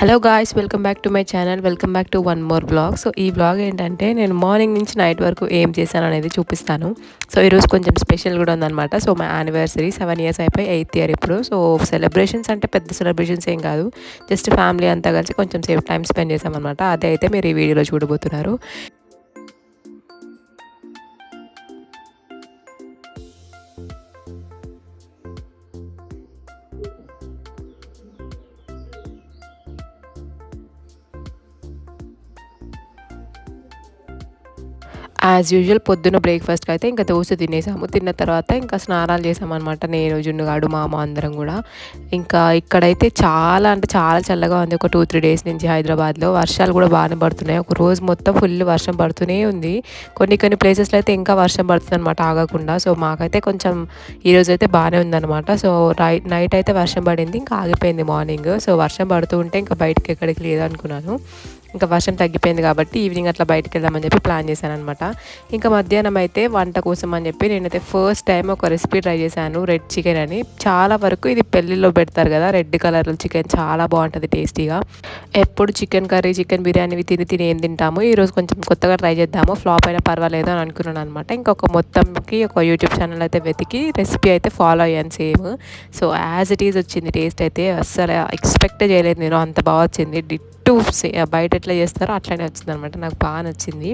Hello guys welcome back to my channel welcome back to one more blog so ఈ blog ఏంటంటే నేను morning నుంచి night వరకు ఏం చేశాను అనేది చూపిస్తాను. సో ఈరోజు కొంచెం స్పెషల్ కూడా ఉందన్నమాట. సో మా యానివర్సరీ సెవెన్ ఇయర్స్ అయిపోయి ఎయిత్ ఇయర్ ఇప్పుడు. సో సెలబ్రేషన్స్ అంటే పెద్ద సెలబ్రేషన్స్ ఏం కాదు. జస్ట్ ఫ్యామిలీ అంతా కలిసి కొంచెం సేఫ్ టైం స్పెండ్ చేసామన్నమాట అదే అయితే మీరు ఈ వీడియోలో చూడబోతున్నారు. యాజ్ యూజువల్ పొద్దున్న బ్రేక్ఫాస్ట్కి అయితే ఇంకా దోశ తినేసాము. తిన్న తర్వాత ఇంకా స్నానాలు చేసామన్నమాట. నేను జున్నుగాడు మామ అందరం కూడా. ఇంకా ఇక్కడైతే చాలా అంటే చాలా చల్లగా ఉంది. ఒక టూ త్రీ డేస్ నుంచి హైదరాబాద్లో. వర్షాలు కూడా బాగానే పడుతున్నాయి. ఒక రోజు మొత్తం ఫుల్ వర్షం పడుతూనే ఉంది. కొన్ని కొన్ని ప్లేసెస్లో అయితే ఇంకా వర్షం పడుతుంది అనమాట ఆగకుండా. సో మాకైతే కొంచెం ఈరోజు అయితే బాగానే ఉందన్నమాట. సో నైట్ అయితే వర్షం పడింది. ఇంకా ఆగిపోయింది మార్నింగ్ సో వర్షం పడుతూ ఉంటే ఇంకా బయటకి ఎక్కడికి లేదనుకున్నాను. ఇంకా వర్షం తగ్గిపోయింది కాబట్టి ఈవినింగ్ అట్లా బయటకు వెళ్దామని చెప్పి ప్లాన్ చేశాను అనమాట ఇంకా మధ్యాహ్నం అయితే వంట కోసం అని చెప్పి నేనైతే ఫస్ట్ టైం ఒక రెసిపీ ట్రై చేశాను రెడ్ చికెన్ అని. చాలా వరకు ఇది పెళ్ళిలో పెడతారు కదా రెడ్ కలర్లో చికెన్ చాలా బాగుంటుంది టేస్టీగా. ఎప్పుడు చికెన్ కర్రీ చికెన్ బిర్యానీ తిని తిని ఏం తింటాము ఈరోజు కొంచెం కొత్తగా ట్రై చేద్దాము ఫ్లాప్ అయినా పర్వాలేదు అని అనుకున్నాను అనమాట ఇంకొక మొత్తంకి ఒక యూట్యూబ్ ఛానల్ అయితే వెతికి రెసిపీ అయితే ఫాలో అయ్యాను same. So as it is వచ్చింది టేస్ట్ అయితే అస్సలు ఎక్స్పెక్ట్ చేయలేదు నేను అంత బాగా వచ్చింది. డిట్టు బయట ఎట్లా చేస్తారో అట్లనే వచ్చింది అనమాట నాకు బాగా నచ్చింది.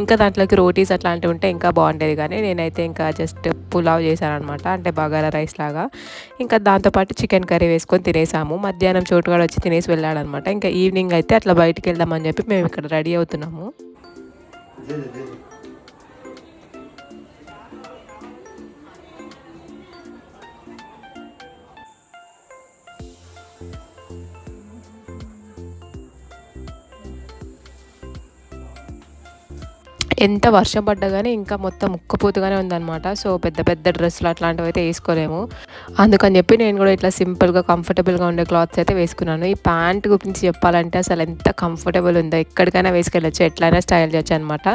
ఇంకా దాంట్లోకి రోటీస్ అట్లాంటివి ఉంటే ఇంకా బాగుండేది కానీ నేనైతే ఇంకా జస్ట్ పులావ్ చేశాను అనమాట అంటే బగారా రైస్ లాగా. ఇంకా దాంతోపాటు చికెన్ కర్రీ వేసుకొని తినేసాము. మధ్యాహ్నం చోటుగాడు వచ్చి తినేసి వెళ్ళాడనమాట ఇంకా ఈవినింగ్ అయితే అట్లా బయటికి వెళ్దామని చెప్పి మేము ఇక్కడ రెడీ అవుతున్నాము. ఎంత వర్షం పడ్డా కానీ ఇంకా మొత్తం ముక్కపోతుగానే ఉందన్నమాట. సో పెద్ద పెద్ద డ్రెస్సులు అట్లాంటివి అయితే వేసుకోలేము. అందుకని చెప్పి నేను కూడా ఇట్లా సింపుల్గా కంఫర్టబుల్గా ఉండే క్లాత్స్ అయితే వేసుకున్నాను. ఈ ప్యాంట్ గురించి చెప్పాలంటే అసలు ఎంత కంఫర్టబుల్ ఉందో ఎక్కడికైనా వేసుకెళ్ళచ్చు ఎట్లయినా స్టైల్ చేయొచ్చు అనమాట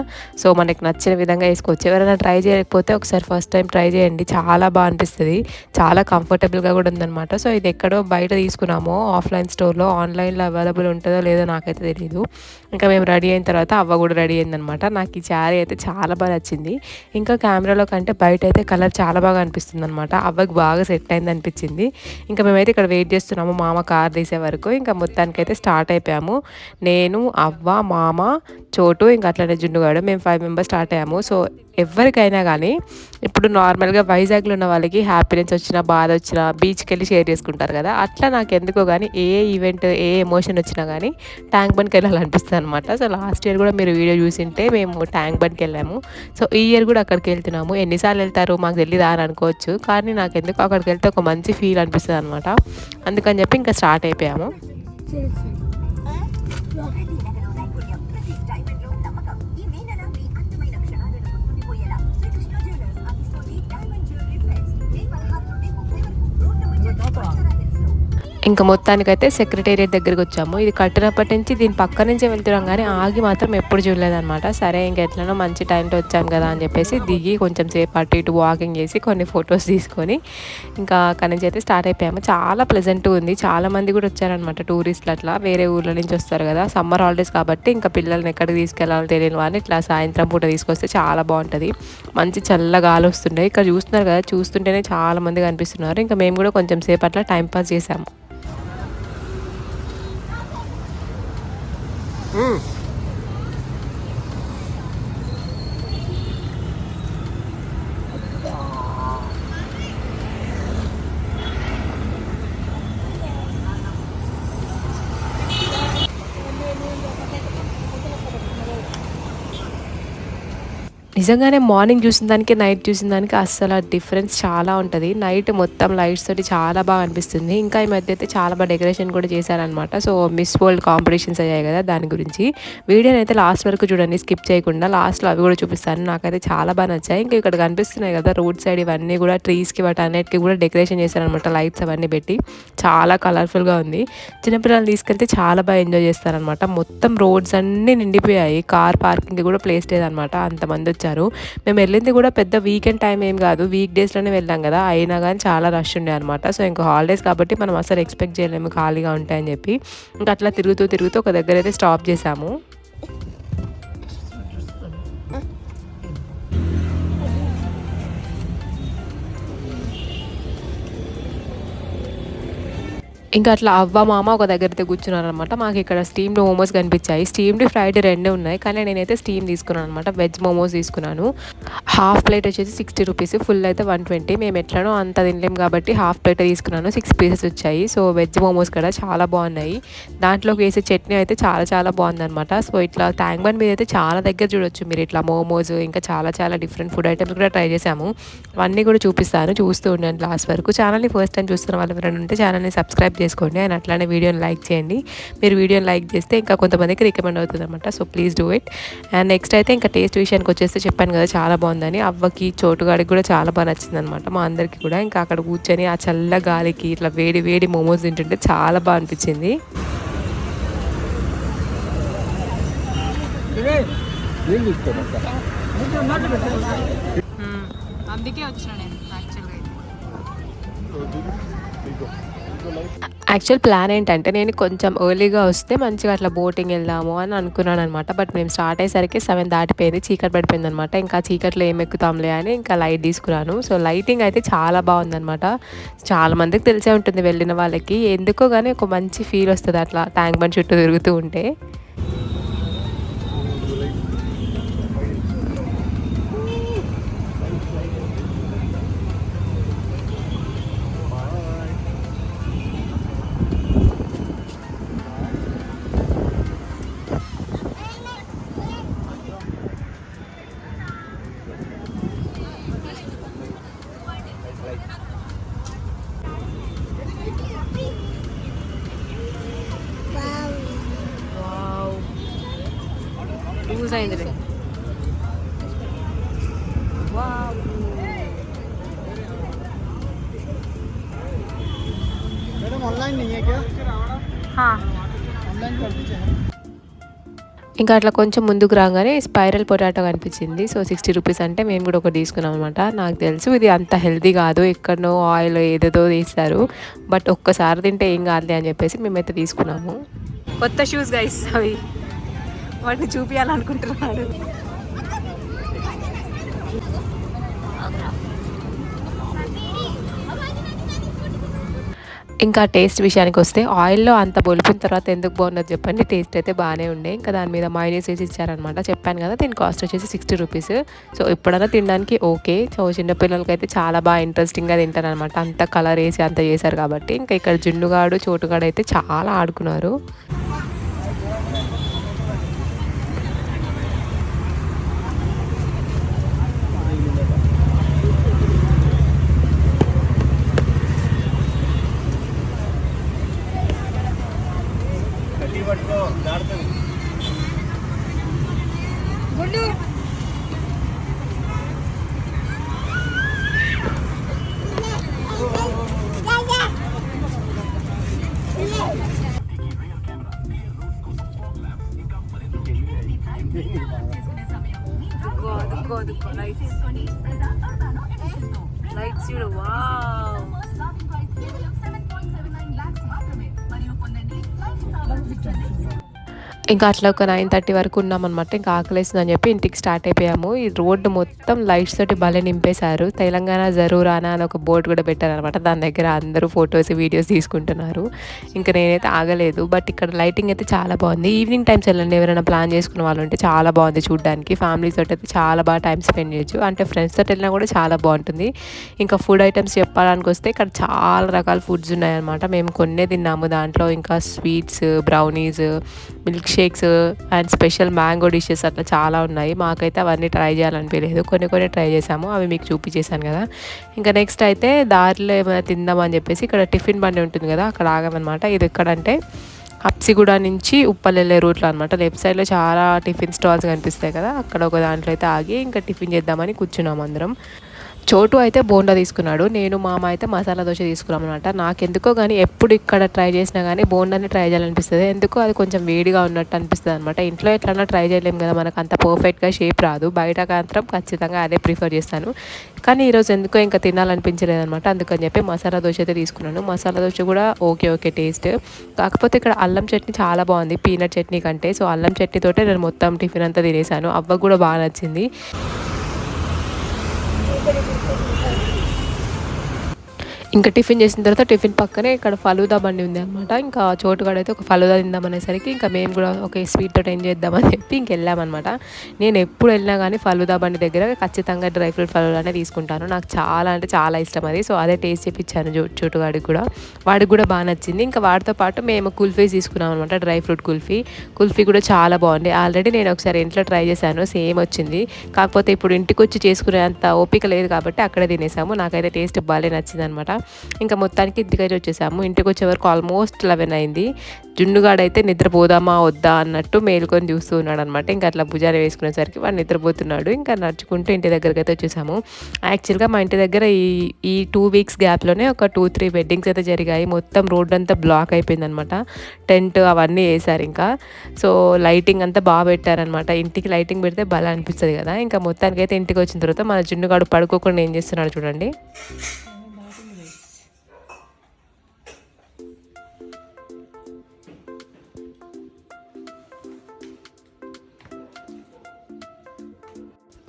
సో మనకి నచ్చిన విధంగా వేసుకోవచ్చు. ఎవరైనా ట్రై చేయకపోతే ఒకసారి ఫస్ట్ టైం ట్రై చేయండి. చాలా బాగా అనిపిస్తుంది. చాలా కంఫర్టబుల్గా కూడా ఉందన్నమాట. సో ఇది ఎక్కడో బయట తీసుకున్నాము. ఆఫ్లైన్ స్టోర్లో ఆన్లైన్లో అవైలబుల్ ఉంటుందో లేదో నాకైతే తెలియదు ఇంకా మేము రెడీ అయిన తర్వాత అవ్వ కూడా రెడీ అయిందనమాట నాకు ఈ శారీ అయితే చాలా బాగా నచ్చింది. ఇంకా కెమెరాలో కంటే బయట అయితే కలర్ చాలా బాగా అనిపిస్తుంది అనమాట అవ్వకి బాగా సెట్ అయింది అనిపించింది. ఇంకా మేమైతే ఇక్కడ వెయిట్ చేస్తున్నాము. మామ కార్ తీసే వరకు. ఇంకా మొత్తానికైతే స్టార్ట్ అయిపోయాము. నేను అవ్వ మామ చోటు ఇంకా అట్లనే జున్నుగాడు. మేము ఫైవ్ మెంబర్స్ స్టార్ట్ అయ్యాము. సో ఎవరికైనా కానీ ఇప్పుడు నార్మల్గా వైజాగ్లో ఉన్న వాళ్ళకి హ్యాపీనెస్ వచ్చినా బాధ వచ్చినా బీచ్కి వెళ్ళి షేర్ చేసుకుంటారు కదా! అట్లా నాకు ఎందుకో కానీ ఏ ఈవెంట్ ఏ ఎమోషన్ వచ్చినా కానీ ట్యాంక్ బండ్కి వెళ్ళాలనిపిస్తుంది అనమాట సో లాస్ట్ ఇయర్ కూడా మీరు వీడియో చూసింటే మేము ట్యాంక్ బండ్కి వెళ్ళాము. సో ఈ ఇయర్ కూడా అక్కడికి వెళ్తున్నాము. ఎన్నిసార్లు వెళ్తారు మాకు తెలియదా అని అనుకోవచ్చు. కానీ నాకు ఎందుకు అక్కడికి వెళ్తే ఒక మంచి ఫీల్ అనిపిస్తుంది అనమాట అందుకని చెప్పి ఇంకా స్టార్ట్ అయిపోయాము. ఇంకా మొత్తానికైతే సెక్రటేరియట్ దగ్గరికి వచ్చాము. ఇది కట్టినప్పటి నుంచి దీని పక్క నుంచే వెళ్తున్నాం కానీ ఆగి మాత్రం ఎప్పుడు చూడలేదన్నమాట. సరే ఇంక ఎట్లనో మంచి టైంలో వచ్చాం కదా అని చెప్పేసి దిగి కొంచెం సేపు అటు ఇటు వాకింగ్ చేసి కొన్ని ఫొటోస్ తీసుకొని ఇంకా అక్కడి నుంచి అయితే స్టార్ట్ అయిపోయాము. చాలా ప్లెజెంట్గా ఉంది. చాలా మంది కూడా వచ్చారనమాట టూరిస్టులు అట్లా. వేరే ఊర్ల నుంచి వస్తారు కదా. సమ్మర్ హాలిడేస్ కాబట్టి ఇంకా పిల్లల్ని ఎక్కడికి తీసుకెళ్ళాలో తెలియని వాళ్ళని ఇట్లా సాయంత్రం పూట తీసుకొస్తే చాలా బాగుంటుంది. మంచి చల్ల గాలి వస్తుండే. ఇక్కడ చూస్తున్నారు కదా చూస్తుంటేనే చాలా మంది కనిపిస్తున్నారు. ఇంకా మేము కూడా కొంచెం సేపు అట్లా టైం పాస్ చేసాము నిజంగానే మార్నింగ్ చూసిన దానికి నైట్ చూసిన దానికి అస్సలు డిఫరెన్స్ చాలా ఉంటుంది. నైట్ మొత్తం లైట్స్ తోటి చాలా బాగా అనిపిస్తుంది. ఇంకా ఈ మధ్య అయితే చాలా బాగా డెకరేషన్ కూడా చేశారనమాట సో మిస్ వరల్డ్ కాంపిటీషన్స్ అయ్యాయి కదా దాని గురించి. వీడియోని అయితే లాస్ట్ వరకు చూడండి స్కిప్ చేయకుండా లాస్ట్లో అవి కూడా చూపిస్తాను. నాకైతే చాలా బాగా నచ్చాయి. ఇంకా ఇక్కడ కనిపిస్తున్నాయి కదా రోడ్ సైడ్ ఇవన్నీ కూడా ట్రీస్కి వాటి అన్నిటికీ కూడా డెకరేషన్ చేశారనమాట లైట్స్ అవన్నీ పెట్టి చాలా కలర్ఫుల్గా ఉంది. చిన్నపిల్లలు తీసుకెళ్తే చాలా బాగా ఎంజాయ్ చేస్తారనమాట మొత్తం రోడ్స్ అన్నీ నిండిపోయాయి. కార్ పార్కింగ్ కూడా ప్లేస్ లేదనమాట అంతమంది ఇచ్చారు మేము వెళ్ళింది కూడా పెద్ద వీకెండ్ టైం ఏం కాదు. వీక్ డేస్లోనే వెళ్ళాం కదా. అయినా కానీ చాలా రష్ ఉండే అనమాట సో ఇంకా హాలిడేస్ కాబట్టి మనం అసలు ఎక్స్పెక్ట్ చేయలేము. ఖాళీగా ఉంటాయని చెప్పి. ఇంకా అట్లా తిరుగుతూ తిరుగుతూ ఒక దగ్గర అయితే స్టాప్ చేసాము. ఇంకా అట్లా అవ్వ మామ ఒక దగ్గర కూర్చున్నారనమాట మాకు ఇక్కడ స్టీమ్డ్ మోమోస్ కనిపించాయి. స్టీమ్డ్ ఫ్రైడ్ రెండే ఉన్నాయి. కానీ నేనైతే స్టీమ్ తీసుకున్నాను అనమాట వెజ్ మోమోస్ తీసుకున్నాను. హాఫ్ ప్లేట్ వచ్చేసి సిక్స్టీ రూపీస్. ఫుల్ అయితే వన్ ట్వంటీ. మేము ఎట్లానో అంత తినలేం కాబట్టి హాఫ్ ప్లేట్ తీసుకున్నాను. సిక్స్ పీసెస్ వచ్చాయి. సో వెజ్ మోమోస్ కూడా చాలా బాగున్నాయి. దాంట్లోకి వేసే చట్నీ అయితే చాలా చాలా బాగుందనమాట సో ఇట్లా ట్యాంక్ బండ్ మీద అయితే చాలా దగ్గర చూడొచ్చు మీరు. ఇట్లా మోమోస్ ఇంకా చాలా చాలా డిఫరెంట్ ఫుడ్ ఐటమ్స్ కూడా ట్రై చేసాము అవన్నీ కూడా చూపిస్తాను. చూస్తూ ఉండండి లాస్ట్ వరకు. ఛానల్ని ఫస్ట్ టైం చూస్తున్న వాళ్ళు ఎవరైనా ఉంటే ఛానల్ని సబ్స్క్రైబ్ చేసుకోండి అండ్ అట్లానే వీడియోని లైక్ చేయండి. మీరు వీడియోని లైక్ చేస్తే ఇంకా కొంతమందికి రికమెండ్ అవుతుంది అనమాట so please do it. And next అయితే ఇంకా టేస్ట్ విషయానికి వచ్చేస్తే చెప్పాను కదా చాలా బాగుందని. అవ్వకి చోటుగాడికి కూడా చాలా బాగా నచ్చింది అనమాట మా అందరికీ కూడా. ఇంకా అక్కడ కూర్చొని ఆ చల్ల గాలికి ఇట్లా వేడి వేడి మోమోస్ తింటుంటే చాలా బాగా అనిపించింది. అందుకే వచ్చిన నేను యాక్చువల్గా అయితే యాక్చువల్ ప్లాన్ ఏంటంటే నేను కొంచెం ఎర్లీగా వస్తే మంచిగా అట్లా బోటింగ్ వెళ్దాము అని అనుకున్నాను అనమాట బట్ మేము స్టార్ట్ అయ్యేసరికి సెవెన్ దాటిపోయింది చీకటి పడిపోయింది అనమాట ఇంకా చీకట్లో ఏం ఎక్కుతాంలే అని ఇంకా లైట్ తీసుకున్నాను. సో లైటింగ్ అయితే చాలా బాగుందనమాట చాలా మందికి తెలిసే ఉంటుంది వెళ్ళిన వాళ్ళకి. ఎందుకో కానీ ఒక మంచి ఫీల్ వస్తుంది అట్లా. ట్యాంక్ బండ్ చుట్టూ తిరుగుతూ ఉంటే. ऑनलाइन नहीं है क्या ऑनलाइन कर दीजिए ఇంకా అట్లా కొంచెం ముందుకు రాగానే స్పైరల్ పొటాటో కనిపించింది సో సిక్స్టీ రూపీస్ అంటే మేము కూడా ఒకటి తీసుకున్నాం అనమాట నాకు తెలుసు ఇది అంత హెల్తీ కాదు ఎక్కడనో ఆయిల్ ఏదేదో తీస్తారు బట్ ఒక్కసారి తింటే ఏం కాదులే అని చెప్పేసి మేమైతే తీసుకున్నాము కొత్త షూస్ గైస్ అవి వాటిని చూపించాలనుకుంటున్నాడు ఇంకా టేస్ట్ విషయానికి వస్తే ఆయిల్లో అంత బొలిపిన తర్వాత ఎందుకు బాగున్నది చెప్పండి. టేస్ట్ అయితే బాగానే ఉండే. ఇంకా దాని మీద మైనీస్ వేసి ఇచ్చారనమాట చెప్పాను కదా దీని కాస్ట్ వచ్చేసి సిక్స్టీ రూపీస్ సో ఎప్పుడైనా తినడానికి ఓకే సో చిన్నపిల్లలకి అయితే చాలా బాగా ఇంట్రెస్టింగ్గా తింటారనమాట అంత కలర్ వేసి అంత చేశారు కాబట్టి. ఇంకా ఇక్కడ జున్నుగాడు చోటుగాడు అయితే చాలా ఆడుకున్నారు. lights. to zero one. ఇంకా అట్లా ఒక నైన్ థర్టీ వరకు ఉన్నామన్నమాట. ఇంకా ఆకలేస్తుందని చెప్పి ఇంటికి స్టార్ట్ అయిపోయాము. ఈ రోడ్డు మొత్తం లైట్స్ తోటి భలే నింపేశారు. తెలంగాణ జరూరానా అని ఒక బోర్డు కూడా పెట్టారనమాట దాని దగ్గర అందరూ ఫొటోస్ వీడియోస్ తీసుకుంటున్నారు. ఇంకా నేనైతే ఆగలేదు. బట్ ఇక్కడ లైటింగ్ అయితే చాలా బాగుంది. ఈవినింగ్ టైమ్స్ వెళ్ళండి. ఎవరైనా ప్లాన్ చేసుకున్న వాళ్ళు ఉంటే చాలా బాగుంది చూడడానికి. ఫ్యామిలీస్ తోటి అయితే చాలా బాగా టైం స్పెండ్ చేయొచ్చు. అంటే ఫ్రెండ్స్ తోటి వెళ్ళినా కూడా చాలా బాగుంటుంది. ఇంకా ఫుడ్ ఐటమ్స్ చెప్పడానికి వస్తే ఇక్కడ చాలా రకాల ఫుడ్స్ ఉన్నాయన్నమాట. మేము కొన్నే తిన్నాము. దాంట్లో ఇంకా sweets brownies milk shakes and special mango dishes అట్లా చాలా ఉన్నాయి. మాకైతే అవన్నీ ట్రై చేయాలనిపించలేదు కొన్ని కొన్ని ట్రై చేసాము అవి మీకు చూపించేశాను కదా. ఇంకా నెక్స్ట్ అయితే దారిలో ఏమైనా తిందామని చెప్పేసి ఇక్కడ టిఫిన్ బండి ఉంటుంది కదా అక్కడ ఆగామన్నమాట. ఇది ఎక్కడంటే హప్సిగూడ నుంచి ఉప్పల్ వెళ్ళే రూట్లో అనమాట లెఫ్ట్ సైడ్లో చాలా టిఫిన్ స్టాల్స్ కనిపిస్తాయి కదా అక్కడ ఒక దాంట్లో అయితే ఆగి ఇంకా టిఫిన్ చేద్దామని కూర్చున్నాం అందరం. చోటు అయితే బోండా తీసుకున్నాడు. నేను మామ అయితే మసాలా దోశ తీసుకున్నామన్నమాట. నాకు నాకెందుకో కానీ ఎప్పుడు ఇక్కడ ట్రై చేసినా కానీ బోండాని ట్రై చేయాలనిపిస్తుంది. ఎందుకో అది కొంచెం వేడిగా ఉన్నట్టు అనిపిస్తుంది అనమాట ఇంట్లో ఎట్లన్నా ట్రై చేయలేము కదా మనకు అంత పర్ఫెక్ట్గా షేప్ రాదు. బయట మాత్రం ఖచ్చితంగా అదే ప్రిఫర్ చేస్తాను. కానీ ఈరోజు ఎందుకో ఇంకా తినాలనిపించలేదనమాట అందుకని చెప్పి మసాలా దోశ అయితే తీసుకున్నాను. మసాలా దోశ కూడా ఓకే ఓకే టేస్ట్ కాకపోతే ఇక్కడ అల్లం చట్నీ చాలా బాగుంది. పీనట్ చట్నీ కంటే. సో అల్లం చట్నీతోటే నేను మొత్తం టిఫిన్ అంతా తినేసాను. అవ్వ కూడా బాగా నచ్చింది. これ ఇంకా టిఫిన్ చేసిన తర్వాత టిఫిన్ పక్కనే ఇక్కడ ఫలూదా బండి ఉంది అనమాట ఇంకా చోటుగాడ అయితే ఒక ఫలూదా తిందామనేసరికి ఇంకా మేము కూడా ఒక స్వీట్ తోటి ఏం చేద్దామని చెప్పి ఇంక వెళ్ళామన్నమాట. నేను ఎప్పుడు వెళ్ళినా కానీ ఫలూదా బండి దగ్గర ఖచ్చితంగా డ్రై ఫ్రూట్ ఫలూదానే తీసుకుంటాను. నాకు చాలా అంటే చాలా ఇష్టం అది. సో అదే టేస్ట్ చేపించాను చో చోటుగాడికి కూడా. వాడికి కూడా బాగా నచ్చింది. ఇంకా వాడితో పాటు మేము కుల్ఫీస్ తీసుకున్నాం అనమాట డ్రై ఫ్రూట్ కుల్ఫీ. కుల్ఫీ కూడా చాలా బాగుంది. ఆల్రెడీ నేను ఒకసారి ఇంట్లో ట్రై చేశాను సేమ్ వచ్చింది. కాకపోతే ఇప్పుడు ఇంటికి వచ్చి చేసుకునే అంత ఓపిక లేదు కాబట్టి అక్కడే తినేసాము. నాకైతే టేస్ట్ బాగానే నచ్చింది అనమాట ఇంకా మొత్తానికి ఇంటికైతే వచ్చేసాము. ఇంటికి వచ్చే వరకు ఆల్మోస్ట్ లెవెన్ అయింది. జున్నుగాడైతే నిద్రపోదామా వద్దా అన్నట్టు మేలుకొని చూస్తూ ఉన్నాడు అనమాట ఇంకా అట్లా భుజాలు వేసుకునేసరికి వాడు నిద్రపోతున్నాడు. ఇంకా నడుచుకుంటూ ఇంటి దగ్గరికి అయితే వచ్చేసాము. యాక్చువల్గా మా ఇంటి దగ్గర ఈ ఈ టూ వీక్స్ గ్యాప్లోనే ఒక టూ త్రీ వెడ్డింగ్స్ అయితే జరిగాయి. మొత్తం రోడ్ అంతా బ్లాక్ అయిపోయింది అనమాట టెంట్ అవన్నీ వేశారు ఇంకా. సో లైటింగ్ అంతా బాగా పెట్టారనమాట ఇంటికి లైటింగ్ పెడితే బాగా అనిపిస్తుంది కదా. ఇంకా మొత్తానికి అయితే ఇంటికి వచ్చిన తర్వాత మన జున్నుగాడు పడుకోకుండా ఏం చేస్తున్నాడు చూడండి.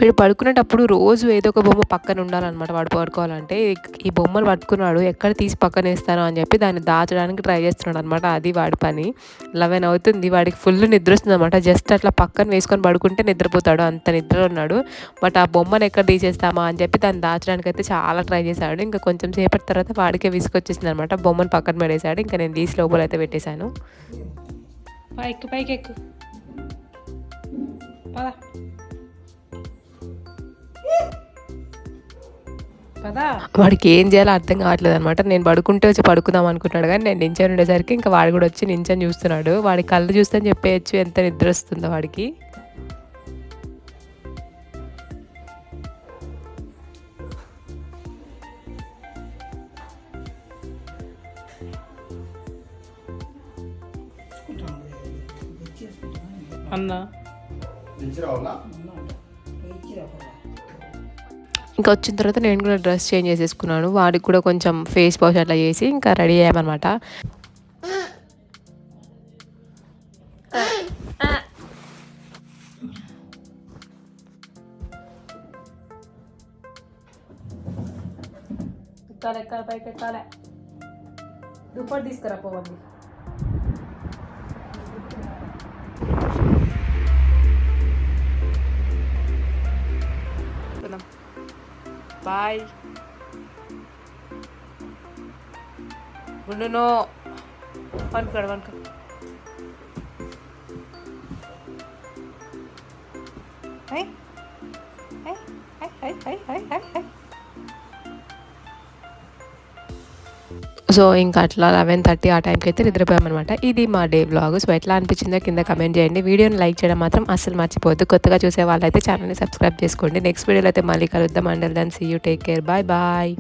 వీడు పడుకునేటప్పుడు రోజు ఏదో ఒక బొమ్మ పక్కన ఉండాలన్నమాట వాడు పడుకోవాలంటే. ఈ బొమ్మలు పట్టుకున్నాడు ఎక్కడ తీసి పక్కన వేస్తాను అని చెప్పి దాన్ని దాచడానికి ట్రై చేస్తున్నాడు అనమాట అది వాడి పని. లెవెన్ అవుతుంది వాడికి ఫుల్ నిద్ర వస్తుంది అనమాట జస్ట్ అట్లా పక్కన వేసుకొని పడుకుంటే నిద్రపోతాడు అంత నిద్ర ఉన్నాడు. బట్ ఆ బొమ్మను ఎక్కడ తీసేస్తామా అని చెప్పి దాన్ని దాచడానికి అయితే చాలా ట్రై చేశాడు. ఇంకా కొంచెం సేపటి తర్వాత వాడికే విసుకొచ్చేసింది అనమాట బొమ్మను పక్కన పడేశాడు. ఇంకా నేను తీసి లోపల అయితే పెట్టేశాను. పైకి పైకి ఎక్కు. పదా. పదా వాడికి ఏం చేయాలో అర్థం కావట్లేదు అనమాట నేను పడుకుంటే వచ్చి పడుకుందాం అనుకుంటున్నాడు కానీ నేను నించొని ఉండేసరికి ఇంకా వాడు కూడా వచ్చి నించొని చూస్తున్నాడు. వాడి కళ్ళు చూస్తే చెప్పేయచ్చు ఎంత నిద్ర వస్తుందో వాడికి. అన్నా. ఇంకా వచ్చిన తర్వాత నేను కూడా డ్రెస్ చేంజ్ చేసేసుకున్నాను. వాడికి కూడా కొంచెం ఫేస్ వాష్ అట్లా చేసి ఇంకా రెడీ అయ్యామన్నమాట. ఎక్కాలి ఎక్కాలి పైకి ఎక్కాలి దుప్పటి తీసుకురా పోవండి. બાય ગુંડનો ઓન કરવાનું હે હે હે હે હે હે હે సో ఇంకా అట్లా లెవెన్ థర్టీ ఆ టైంకి అయితే నిద్రపోయామన్నమాట. ఇది మా డే బ్లాగ్ సో ఎట్లా అనిపించిందో కింద కమెంట్ చేయండి. వీడియోని లైక్ చేయడం మాత్రం అస్సలు మర్చిపోవద్దు. కొత్తగా చూసే వాళ్ళైతే ఛానల్ని సబ్స్క్రైబ్ చేసుకోండి నెక్స్ట్ వీడియోలో అయితే మళ్ళీ కలుద్దాం. Until then see you take care bye bye